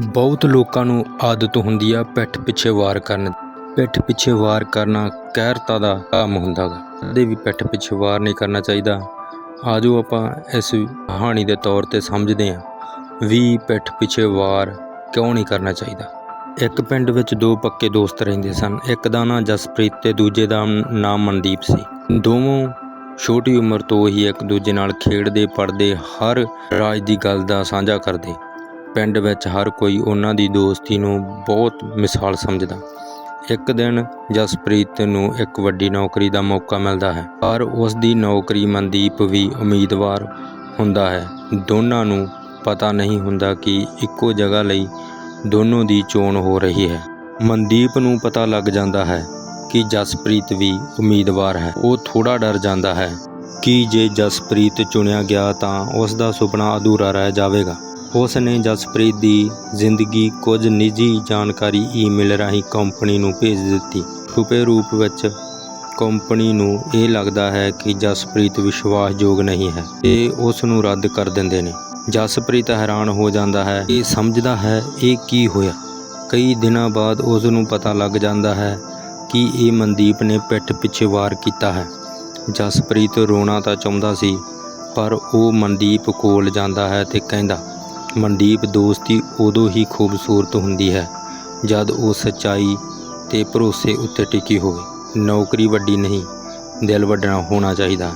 ਬਹੁਤ ਲੋਕਾਂ ਨੂੰ ਆਦਤ ਹੁੰਦੀ ਆ ਪਿੱਠ ਪਿੱਛੇ ਵਾਰ ਕਰਨ ਪਿੱਠ ਪਿੱਛੇ ਵਾਰ ਕਰਨਾ ਕਹਿਰਤਾ ਦਾ ਕੰਮ ਹੁੰਦਾ ਗਾ। ਕਦੇ ਵੀ ਪਿੱਠ ਪਿੱਛੇ ਵਾਰ ਨਹੀਂ ਕਰਨਾ ਚਾਹੀਦਾ। ਆਜੋ ਆਪਾਂ ਇਸ ਕਹਾਣੀ ਦੇ ਤੌਰ ਤੇ ਸਮਝਦੇ ਹਾਂ ਵੀ ਪਿੱਠ ਪਿੱਛੇ ਵਾਰ ਕਿਉਂ ਨਹੀਂ ਕਰਨਾ ਚਾਹੀਦਾ। ਇੱਕ ਪਿੰਡ ਵਿੱਚ ਦੋ ਪੱਕੇ ਦੋਸਤ ਰਹਿੰਦੇ ਸਨ। ਇੱਕ ਦਾ ਨਾਂ ਜਸਪ੍ਰੀਤ ਤੇ ਦੂਜੇ ਦਾ ਨਾਮ ਮਨਦੀਪ ਸੀ। ਦੋਵੇਂ ਛੋਟੀ ਉਮਰ ਤੋਂ ਹੀ ਇੱਕ ਦੂਜੇ ਨਾਲ ਖੇਡਦੇ, ਪੜ੍ਹਦੇ, ਹਰ ਰਾਜ ਦੀ ਗੱਲ ਦਾ ਸਾਂਝਾ ਕਰਦੇ। ਪਿੰਡ ਵਿੱਚ ਹਰ ਕੋਈ ਉਹਨਾਂ ਦੀ ਦੋਸਤੀ ਨੂੰ ਬਹੁਤ ਮਿਸਾਲ ਸਮਝਦਾ। ਇੱਕ ਦਿਨ ਜਸਪ੍ਰੀਤ ਨੂੰ ਇੱਕ ਵੱਡੀ ਨੌਕਰੀ ਦਾ ਮੌਕਾ ਮਿਲਦਾ ਹੈ, ਪਰ ਉਸ ਦੀ ਨੌਕਰੀ ਮਨਦੀਪ ਵੀ ਉਮੀਦਵਾਰ ਹੁੰਦਾ ਹੈ। ਦੋਨਾਂ ਨੂੰ ਪਤਾ ਨਹੀਂ ਹੁੰਦਾ ਕਿ ਇੱਕੋ ਜਗ੍ਹਾ ਲਈ ਦੋਨੋਂ ਦੀ ਚੋਣ ਹੋ ਰਹੀ ਹੈ। ਮਨਦੀਪ ਨੂੰ ਪਤਾ ਲੱਗ ਜਾਂਦਾ ਹੈ ਕਿ ਜਸਪ੍ਰੀਤ ਵੀ ਉਮੀਦਵਾਰ ਹੈ। ਉਹ ਥੋੜਾ ਡਰ ਜਾਂਦਾ ਹੈ ਕਿ ਜੇ ਜਸਪ੍ਰੀਤ ਚੁਣਿਆ ਗਿਆ ਤਾਂ ਉਸ ਦਾ ਸੁਪਨਾ ਅਧੂਰਾ ਰਹਿ ਜਾਵੇਗਾ। ਉਸ ਨੇ ਜਸਪ੍ਰੀਤ ਦੀ ਜ਼ਿੰਦਗੀ ਕੁਝ ਨਿੱਜੀ ਜਾਣਕਾਰੀ ਈਮੇਲ ਰਾਹੀਂ ਕੰਪਨੀ ਨੂੰ ਭੇਜ ਦਿੱਤੀ। ਛੁਪੇ ਰੂਪ ਵਿੱਚ ਕੰਪਨੀ ਨੂੰ ਇਹ ਲੱਗਦਾ ਹੈ ਕਿ ਜਸਪ੍ਰੀਤ ਵਿਸ਼ਵਾਸਯੋਗ ਨਹੀਂ ਹੈ ਤੇ ਉਸ ਨੂੰ ਰੱਦ ਕਰ ਦਿੰਦੇ ਨੇ। ਜਸਪ੍ਰੀਤ ਹੈਰਾਨ ਹੋ ਜਾਂਦਾ ਹੈ, ਇਹ ਸਮਝਦਾ ਹੈ, ਇਹ ਕੀ ਹੋਇਆ? ਕਈ ਦਿਨਾਂ ਬਾਅਦ ਉਸ ਨੂੰ ਪਤਾ ਲੱਗ ਜਾਂਦਾ ਹੈ ਕਿ ਇਹ ਮਨਦੀਪ ਨੇ ਪਿੱਠ ਪਿੱਛੇ ਵਾਰ ਕੀਤਾ ਹੈ। ਜਸਪ੍ਰੀਤ ਰੋਣਾ ਤਾਂ ਚਾਹੁੰਦਾ ਸੀ, ਪਰ ਉਹ ਮਨਦੀਪ ਕੋਲ ਜਾਂਦਾ ਹੈ ਤੇ ਕਹਿੰਦਾ ਮਨਦੀਪ ਦੋਸਤੀ ਉਦੋਂ ਹੀ ਖੂਬਸੂਰਤ ਹੁੰਦੀ ਹੈ, ਜਦ ਉਹ ਸੱਚਾਈ ਤੇ ਭਰੋਸੇ ਉੱਤੇ ਟਿਕੀ ਹੋਵੇ। ਨੌਕਰੀ ਵੱਡੀ ਨਹੀਂ, ਦਿਲ ਵੱਡਾ ਹੋਣਾ ਚਾਹੀਦਾ।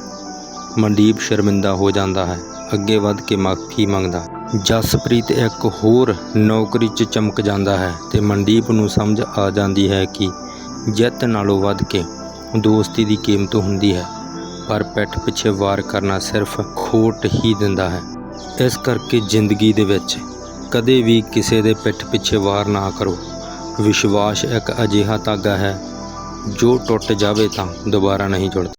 ਮਨਦੀਪ ਸ਼ਰਮਿੰਦਾ ਹੋ ਜਾਂਦਾ ਹੈ, ਅੱਗੇ ਵੱਧ ਕੇ ਮਾਫੀ ਮੰਗਦਾ। ਜਸਪ੍ਰੀਤ ਇੱਕ ਹੋਰ ਨੌਕਰੀ 'ਚ ਚਮਕ ਜਾਂਦਾ ਹੈ ਤੇ ਮਨਦੀਪ ਨੂੰ ਸਮਝ ਆ ਜਾਂਦੀ ਹੈ ਕਿ ਜਿੱਤ ਨਾਲੋਂ ਵੱਧ ਕੇ ਦੋਸਤੀ ਦੀ ਕੀਮਤ ਹੁੰਦੀ ਹੈ, ਪਰ ਪਿੱਠ ਪਿੱਛੇ ਵਾਰ ਕਰਨਾ ਸਿਰਫ ਖੋਟ ਹੀ ਦਿੰਦਾ ਹੈ। ਇਸ ਕਰਕੇ ਜ਼ਿੰਦਗੀ ਦੇ ਵਿੱਚ ਕਦੇ ਵੀ ਕਿਸੇ ਦੇ ਪਿੱਠ ਪਿੱਛੇ ਵਾਰ ਨਾ ਕਰੋ। ਵਿਸ਼ਵਾਸ ਇੱਕ ਅਜਿਹਾ ਧਾਗਾ ਹੈ ਜੋ ਟੁੱਟ ਜਾਵੇ ਤਾਂ ਦੁਬਾਰਾ ਨਹੀਂ ਜੁੜਦਾ।